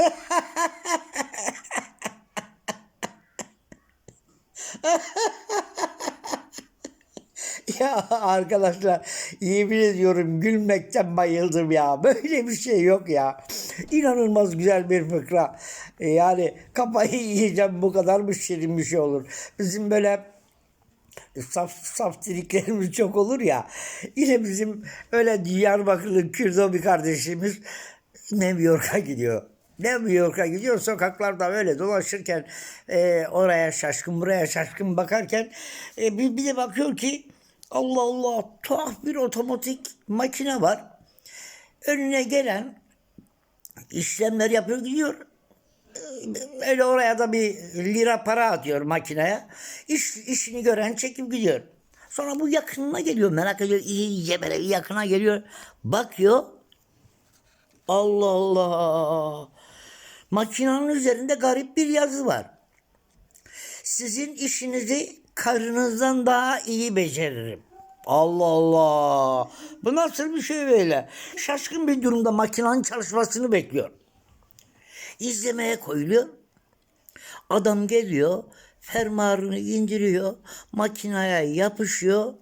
Ya arkadaşlar yemin ediyorum gülmekten bayıldım ya. Böyle bir şey yok ya. İnanılmaz güzel bir fıkra. E, Yani kafayı yiyeceğim bu kadar mı şirin bir şey olur. Bizim böyle saf saf triklerimiz çok olur ya. Yine bizim öyle Diyarbakırlı Kürdo bir kardeşimiz New York'a gidiyor. New York'a gidiyor sokaklarda öyle dolaşırken e, oraya şaşkın buraya şaşkın bakarken e, bir, bir de bakıyor ki Allah Allah tuhaf bir otomatik makine var. Önüne gelen işlemler yapıyor gidiyor. Öyle oraya da bir lira para atıyor makineye. İş, işini gören çekip gidiyor. Sonra bu yakınına geliyor. Merak ediyor. iyice böyle yakına geliyor. Bakıyor. Allah Allah. Makinenin üzerinde garip bir yazı var. Sizin işinizi karınızdan daha iyi beceririm. Allah Allah. Bu nasıl bir şey böyle? Şaşkın bir durumda makinenin çalışmasını bekliyor. İzlemeye koyuluyor. Adam geliyor, fermuarını indiriyor, makineye yapışıyor.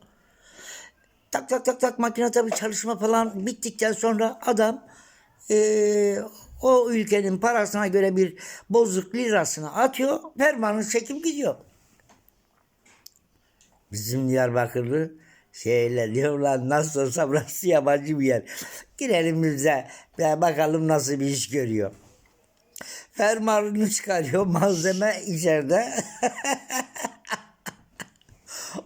Tak tak tak tak makine tabii çalışma falan bittikten sonra adam eee, o ülkenin parasına göre bir bozuk lirasını atıyor, fermuarını çekip gidiyor. Bizim Diyarbakırlı şeyle diyorlar nasıl olsa burası yabancı bir yer. Girelim bize bakalım nasıl bir iş görüyor. Fermuarını çıkarıyor malzeme içeride.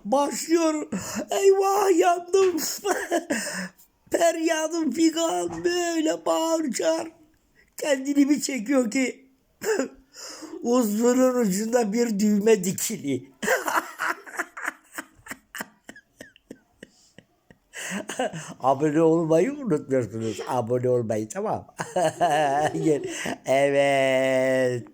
Başlıyor. Eyvah yandım. Feryadım figan böyle bağırcar. Kendini bir çekiyor ki uzvunun ucunda bir düğme dikili. Abone olmayı unutmuyorsunuz. Abone olmayı tamam. evet.